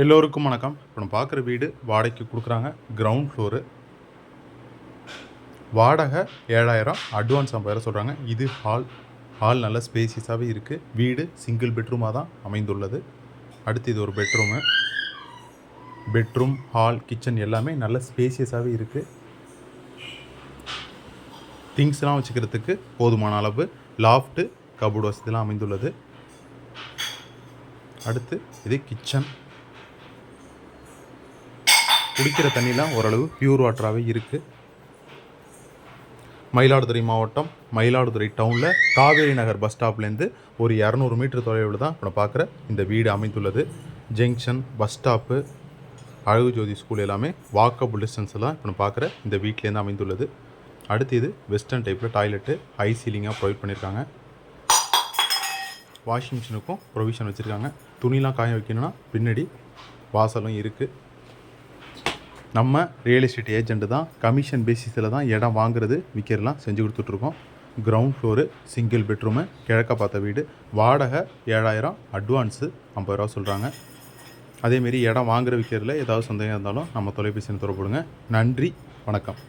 எல்லோருக்கும் வணக்கம். இப்போ நம்ம பார்க்குற வீடு வாடகைக்கு கொடுக்குறாங்க. கிரவுண்ட் ஃப்ளோரு வாடகை ஏழாயிரம் அட்வான்ஸ் ஐம்பதாயிரம் சொல்கிறாங்க இது ஹால் ஹால் நல்ல ஸ்பேசியஸாகவே இருக்குது வீடு சிங்கிள் பெட்ரூமாக தான் அமைந்துள்ளது. அடுத்து இது ஒரு பெட்ரூமு பெட்ரூம் ஹால் கிச்சன் எல்லாமே நல்ல ஸ்பேசியஸாகவே இருக்குது திங்ஸ்லாம் வச்சுக்கிறதுக்கு போதுமான அளவு லாஃப்ட்டு கபோர்டு வசதிலாம் அமைந்துள்ளது. அடுத்து இது கிச்சன் குடிக்கிற தண்ணிலாம் ஓரளவு பியூர் வாட்டராகவே இருக்குது மயிலாடுதுறை மாவட்டம் மயிலாடுதுறை டவுனில் காவேரி நகர் பஸ் ஸ்டாப்லேருந்து ஒரு இரநூறு மீட்டர் தொலைவில் தான் இப்போ பார்க்குற இந்த வீடு அமைந்துள்ளது. Junction bus stop Azhagu Jothi school எல்லாமே வாக்கபுள் டிஸ்டன்ஸ் தான் இப்போ பார்க்குற இந்த வீட்லேருந்து அமைந்துள்ளது. அடுத்து இது வெஸ்டர்ன் டைப்பில் டாய்லெட்டு ஹை சீலிங்காக ப்ரொவைட் பண்ணியிருக்காங்க வாஷிங் மிஷினுக்கும் ப்ரொவிஷன் வச்சுருக்காங்க. துணிலாம் காய வைக்கணும்னா பின்னாடி வாசலும் இருக்குது நம்ம ரியல் எஸ்டேட் ஏஜென்ட்டு தான் கமிஷன் பேசிஸில் தான் இடம் வாங்குறது விற்கிறலாம் செஞ்சு கொடுத்துட்ருக்கோம். கிரவுண்ட் ஃப்ளோரு சிங்கிள் பெட்ரூமு கிழக்க பார்த்த வீடு வாடகை ஏழாயிரம் அட்வான்ஸு ஐம்பது ரூபா சொல்கிறாங்க அதேமாரி இடம் வாங்குற விற்கிறதுல ஏதாவது சந்தேகம் இருந்தாலும் நம்ம தொலைபேசியில் தொடர்புடுங்க நன்றி வணக்கம்.